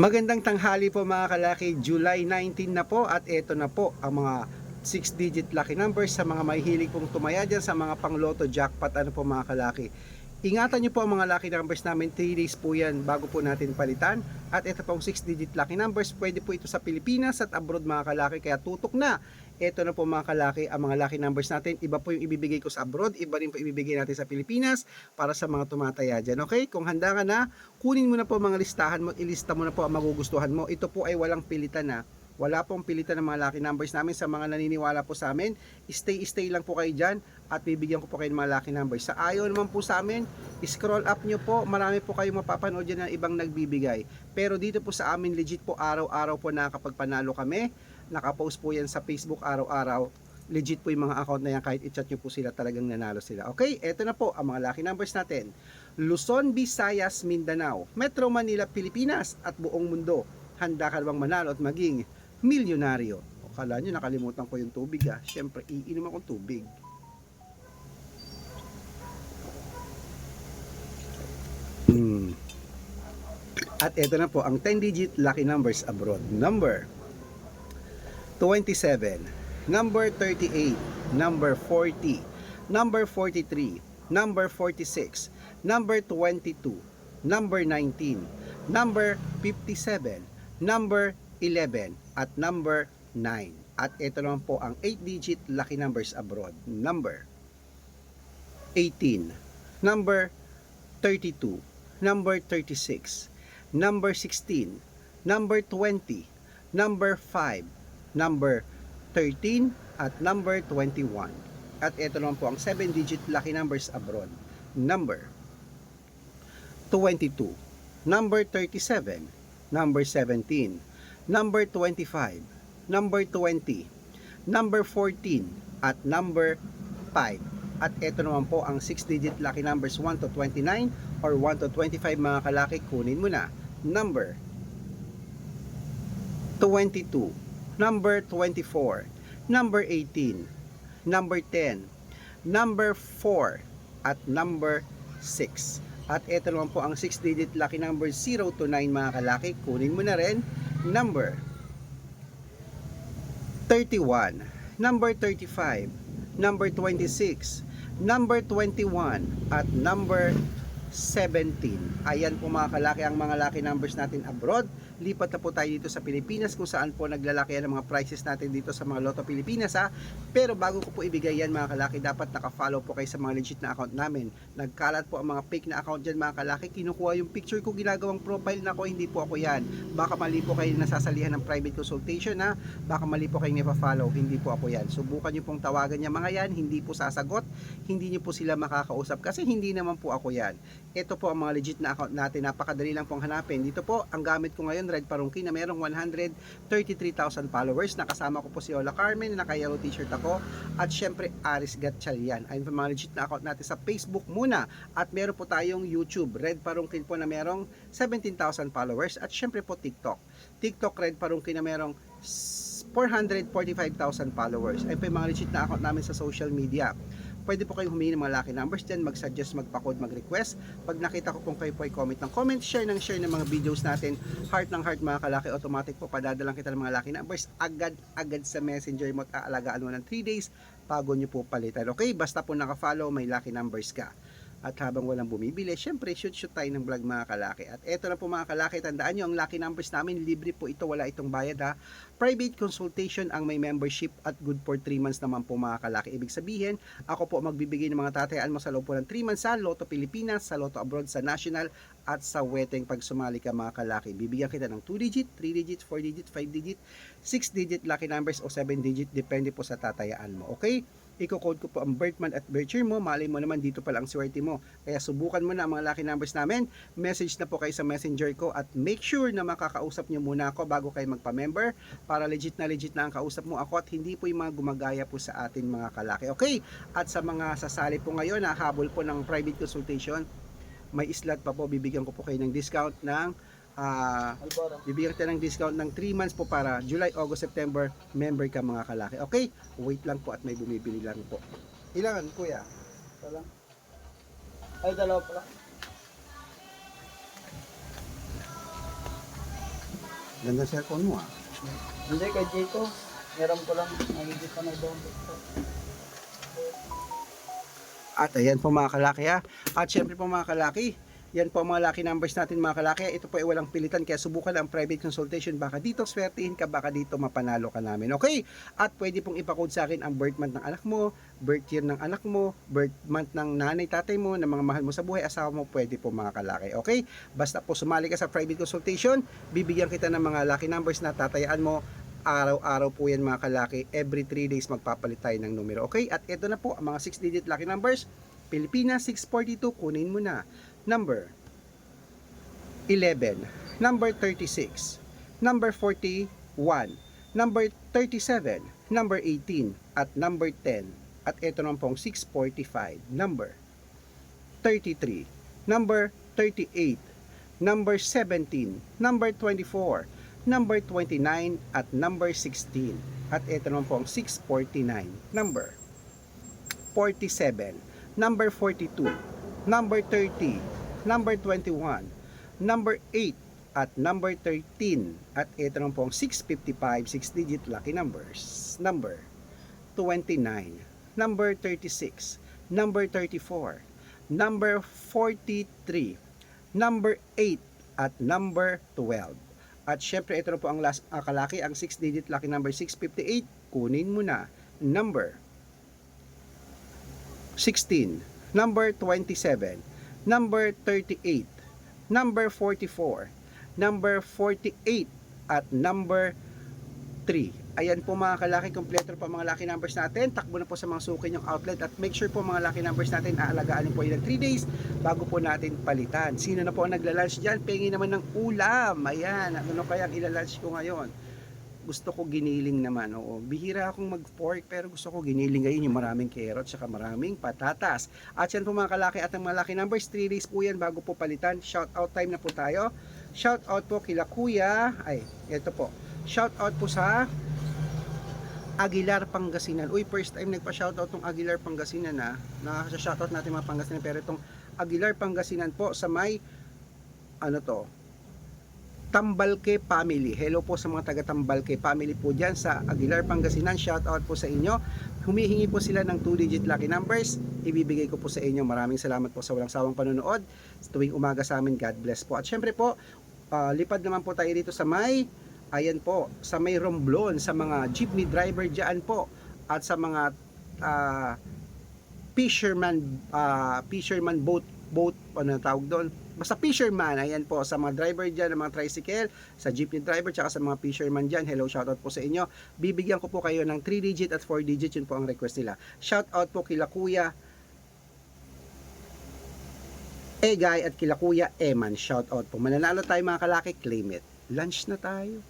Magandang tanghali po mga kalaki, July 19 na po at eto na po ang mga 6-digit lucky numbers sa mga mahihilig pong tumaya dyan sa mga pangloto jackpot ano po mga kalaki. Ingatan nyo po ang mga lucky numbers namin, 3 days po yan bago po natin palitan. At ito pong 6-digit lucky numbers, pwede po ito sa Pilipinas at abroad mga kalaki, kaya tutok na. Ito na po mga kalaki, ang mga lucky numbers natin. Iba po yung ibibigay ko sa abroad, iba rin po ibibigay natin sa Pilipinas para sa mga tumataya dyan. Okay? Kung handa ka na, kunin mo na po mga listahan mo, ilista mo na po ang magugustuhan mo. Ito po ay walang pilitan na. Wala pong pilitan ng mga lucky numbers namin sa mga naniniwala po sa amin. Stay, stay lang po kayo dyan at bibigyan ko po kayo ng mga lucky numbers. Sa ayaw naman po sa amin, scroll up nyo po. Marami po kayong mapapanood dyan ng ibang nagbibigay. Pero dito po sa amin, legit po araw-araw po nakakapagpanalo kami. Nakapost po yan sa Facebook araw-araw. Legit po yung mga account na yan kahit i-chat nyo po sila talagang nanalo sila. Okay, eto na po ang mga lucky numbers natin. Luzon, Visayas, Mindanao, Metro Manila, Pilipinas at buong mundo. Handa ka bang manalo at maging milyonaryo? O, Kala nyo nakalimutan ko yung tubig ah. Siyempre, iinom akong tubig. Hmm. At ito na po ang 10-digit lucky numbers abroad. Number 27, number 38, number 40, number 43, number 46, number 22, number 19, number 57, number 11, at number 9. At ito naman po ang 8-digit lucky numbers abroad. Number 18, number 32, number 36, number 16, number 20, number 5, number 13, at number 21. At ito naman po ang 7-digit lucky numbers abroad. Number 22, number 37, number 17, number 25, number 20, number 14, at number 5. At ito naman po ang 6-digit lucky numbers 1 to 29 or 1 to 25 mga kalaki, kunin mo na. Number 22, number 24, number 18, number 10, number 4, at number 6. At ito naman po ang 6-digit lucky number 0 to 9 mga kalaki, kunin mo na rin. Number 31, number 35, number 26, number 21, at number 17. Ayan po mga kalaki ang mga lucky numbers natin abroad. Lipat na po tayo dito sa Pilipinas kung saan po naglalaki ang mga prices natin dito sa mga Lotto Pilipinas ha. Pero bago ko po ibigay yan mga kalaki, dapat naka-follow po kayo sa mga legit na account namin. Nagkalat po ang mga fake na account dyan mga kalaki. Kinukuha yung picture ko, ginagawang profile na ko, hindi po ako yan. Baka mali po kayo nasasalihan ng private consultation ha. Baka mali po kayo nipa-follow, hindi po ako yan. Subukan nyo pong tawagan niya mga yan, hindi po sasagot. Hindi nyo po sila makakausap kasi hindi naman po ako yan ito po ang mga legit na account natin. Napakadali lang pong hanapin. Dito po, ang gamit ko ngayon, Red Parungki, na merong 133,000 followers. Nakasama ko po si Ola Carmen, naka-yellow t-shirt ako. At syempre, Aris Gatchalian. Ayun po mga legit na account natin sa Facebook muna. At meron po tayong YouTube, Red Parungkin po na merong 17,000 followers. At syempre po TikTok. TikTok Red Parungkin na merong 445,000 followers. Ayun po yung mga legit na account namin sa social media pwede po kayong humingi ng mga lucky numbers dyan, mag-suggest, magpa-code, mag-request. Pag nakita ko pong kayo po ay comment ng comment, share ng share ng mga videos natin, heart ng heart mga kalaki, automatic po padadalang kita ng mga lucky numbers agad-agad sa messenger mo at aalagaan mo ng 3 days bago nyo po palitan. Okay, basta po naka-follow, may lucky numbers ka. At habang walang bumibili, syempre shoot-shoot tayo ng vlog mga kalaki. At eto na po mga kalaki, tandaan nyo, ang lucky numbers namin, libre po ito, wala itong bayad ha. Private consultation ang may membership at good for 3 months naman po mga kalaki. Ibig sabihin, ako po magbibigay ng mga tatayaan mo sa loob po ng 3 months sa Lotto Pilipinas, sa Lotto Abroad, sa National, at sa weteng pag sumali ka mga kalaki. Bibigyan kita ng 2 digit, 3 digit, 4 digit, 5 digit, 6 digit lucky numbers o 7 digit, depende po sa tatayaan mo. Okay? Iko-code ko po ang birth month at birth mo. Malay mo naman dito pa lang swerte mo. Kaya subukan mo na ang mga lucky numbers namin. Message na po kayo sa messenger ko at make sure na makakausap nyo muna ako bago kayo magpa-member para legit na legit na ang kausap mo ako at hindi po yung mga gumagaya po sa atin mga kalaki. Okay? At sa mga sasali po ngayon na habol po ng private consultation, may slot pa po. Bibigyan ko po kayo ng discount ng ah bibigyan kita ng discount ng 3 months po para July, August, September member ka mga kalaki. Okay? Wait lang po at may bumibili lang po. Ilangan kuya? Ito lang. Ay, dalawa pala. Ganda cellphone mo ah. Hindi, kay Jito. Meron ko lang. Nagigit pa na doon. At ayan po mga kalaki ha. At syempre po mga kalaki, yan po ang mga lucky numbers natin mga kalaki. Ito po ay walang pilitan kaya subukan ang private consultation. Baka dito swertihin ka, baka dito mapanalo ka namin. Okay? At pwede pong ipakode sa akin ang birth month ng anak mo, birth year ng anak mo, birth month ng nanay, tatay mo, ng mga mahal mo sa buhay, asawa mo, pwede po mga kalaki. Okay? Basta po sumali ka sa private consultation, bibigyan kita ng mga lucky numbers na tatayaan mo araw-araw po yan mga kalaki. Every 3 days magpapalit tayo ng numero. Okay? At ito na po ang mga 6-digit lucky numbers. Pilipinas 642, kunin mo na. Number 11. Number 36. Number 41. Number 37. Number 18. At number 10. At ito naman pong 645. Number 33. Number 38. Number 17. Number 24 number 29 at number 16. At ito naman po ang 649. Number 47, number 42, number 30, number 21, number 8, at number 13. At ito naman po ang 655, 6-digit lucky numbers. Number 29, number 36, number 34, number 43, number 8, at number 12. At syempre, ito na po ang last uh, kalaki, ang 6-digit lucky number 658. Kunin mo na. Number 16, number 27, number 38, number 44, number 48, at number 3. Ayan po mga kalaki, kompleto po mga lucky numbers natin. Takbo na po sa mga suki yung outlet at make sure po mga lucky numbers natin aalagaan po yun ng 3 days bago po natin palitan. Sino na po ang nagla-lunch dyan? Pengi naman ng ulam. Ayan, ano kaya ang ilalunch ko ngayon? Gusto ko giniling naman. Oo, bihira akong mag-pork pero gusto ko giniling ngayon yung maraming carrot at maraming patatas. At yan po mga kalaki at ang mga lucky numbers, 3 days po yan bago po palitan. Shout out time na po tayo. Shout out po kila kuya. Ay, ito po. Shout out po sa Aguilar Pangasinan. Uy, first time nagpa-shoutout tong Aguilar Pangasinan na. Nakaka-shoutout natin mga Pangasinan pero itong Aguilar Pangasinan po sa may ano to? Tambalke family. Hello po sa mga taga Tambalke family po diyan sa Aguilar Pangasinan. Shoutout po sa inyo. Humihingi po sila ng 2-digit lucky numbers. Ibibigay ko po sa inyo. Maraming salamat po sa walang sawang panonood. Tuwing umaga sa amin, God bless po. At syempre po, ah, lipad naman po tayo dito sa may ayan po, sa may Romblon, sa mga jeepney driver dyan po, at sa mga ah, fisherman, ah, fisherman boat, boat, ano tawag doon? Basta fisherman, ayan po, sa mga driver dyan, mga tricycle, sa jeepney driver, tsaka sa mga fisherman dyan, hello, shoutout po sa inyo. Bibigyan ko po kayo ng 3 digit at 4 digit, yun po ang request nila. Shoutout po kila Kuya Egay at kila Kuya Eman, shoutout po. Mananalo tayo mga kalaki, claim it. Lunch na tayo.